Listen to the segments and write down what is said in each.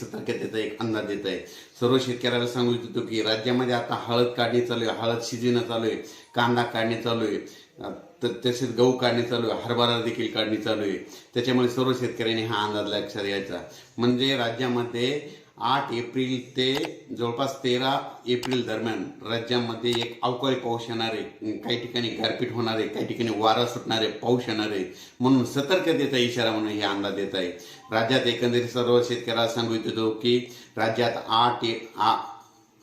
सतर्कतेचा एक अंदाज देत आहे सर्व शेतकऱ्याला सांगू इच्छितो की राज्यामध्ये आता हळद काढणी चालू आहे हळद शिजणं चालू आहे कांदा काढणे चालू आहे तर तसेच गहू काढणे चालू आहे हरभरा देखील काढणी चालू आहे. त्याच्यामुळे सर्व शेतकऱ्यांनी हा अंदाज लक्षात घ्यायचा. म्हणजे राज्यामध्ये आठ एप्रिल ते जवळपास तेरा एप्रिल दरम्यान राज्यामध्ये एक अवकाळी पाऊस येणार आहे काही ठिकाणी गारपीट होणार आहे काही ठिकाणी वारा सुटणार आहे पाऊस येणार आहे म्हणून सतर्कतेचा इशारा म्हणून हे अंदाज देत आहे. राज्यात एकंदरीत सर्व शेतकऱ्याला सांगू इच्छितो की राज्यात आठ ए- आ-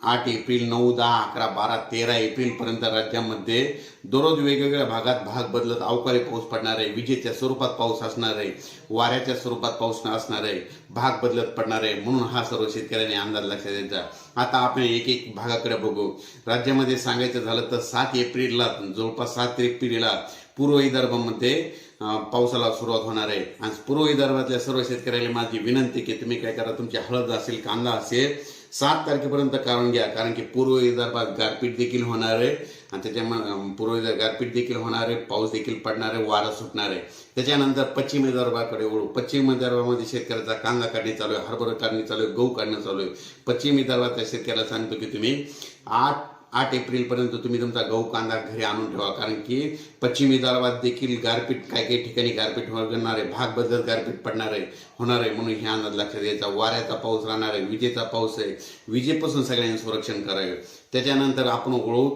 आठ एप्रिल नऊ दहा अकरा बारा तेरा एप्रिलपर्यंत राज्यामध्ये दररोज वेगवेगळ्या भागात भाग बदलत अवकाळी पाऊस पडणार आहे विजेच्या स्वरूपात पाऊस असणार आहे वाऱ्याच्या स्वरूपात पाऊस असणार आहे भाग बदलत पडणार आहे म्हणून हा सर्व शेतकऱ्यांनी अंदाज लक्षात द्यायचा आता आपण एक एक भागाकडे बघू. राज्यामध्ये सांगायचं झालं तर सात एप्रिलला जवळपास सात एप्रिलला पूर्व विदर्भामध्ये पावसाला सुरुवात होणार आहे. आणि पूर्व विदर्भातल्या सर्व शेतकऱ्याला माझी विनंती की तुम्ही काय करा तुमची हळद असेल कांदा असेल सात तारखेपर्यंत काढून घ्या. कारण की पूर्व विदर्भात गारपीट देखील होणार आहे आणि त्याच्यामुळे पूर्व विदर्भ गारपीट देखील होणार आहे. पाऊस देखील पडणार आहे वारा सुटणार आहे. त्याच्यानंतर पश्चिम विदर्भाकडे वळू. पश्चिम विदर्भामध्ये शेतकऱ्याचा कांदा काढणी चालू आहे हरभरा काढणी चालू आहे गहू काढणं चालू आहे. पश्चिम विदर्भातल्या शेतकऱ्याला सांगतो की तुम्ही आठ आठ एप्रिलपर्यंत तुम्ही तुमचा गहू कांदा घरी आणून ठेवा. कारण की पश्चिम विदर्भात देखील गारपीट काही काही ठिकाणी गारपीट होणार आहे. भाग बदलत गारपीट पडणार आहे होणार आहे. म्हणून हे अंदाज लक्षात द्यायचा वाऱ्याचा पाऊस राहणार आहे विजेचा पाऊस आहे. विजेपासून सगळ्यांनी संरक्षण करावे. त्याच्यानंतर आपण वळू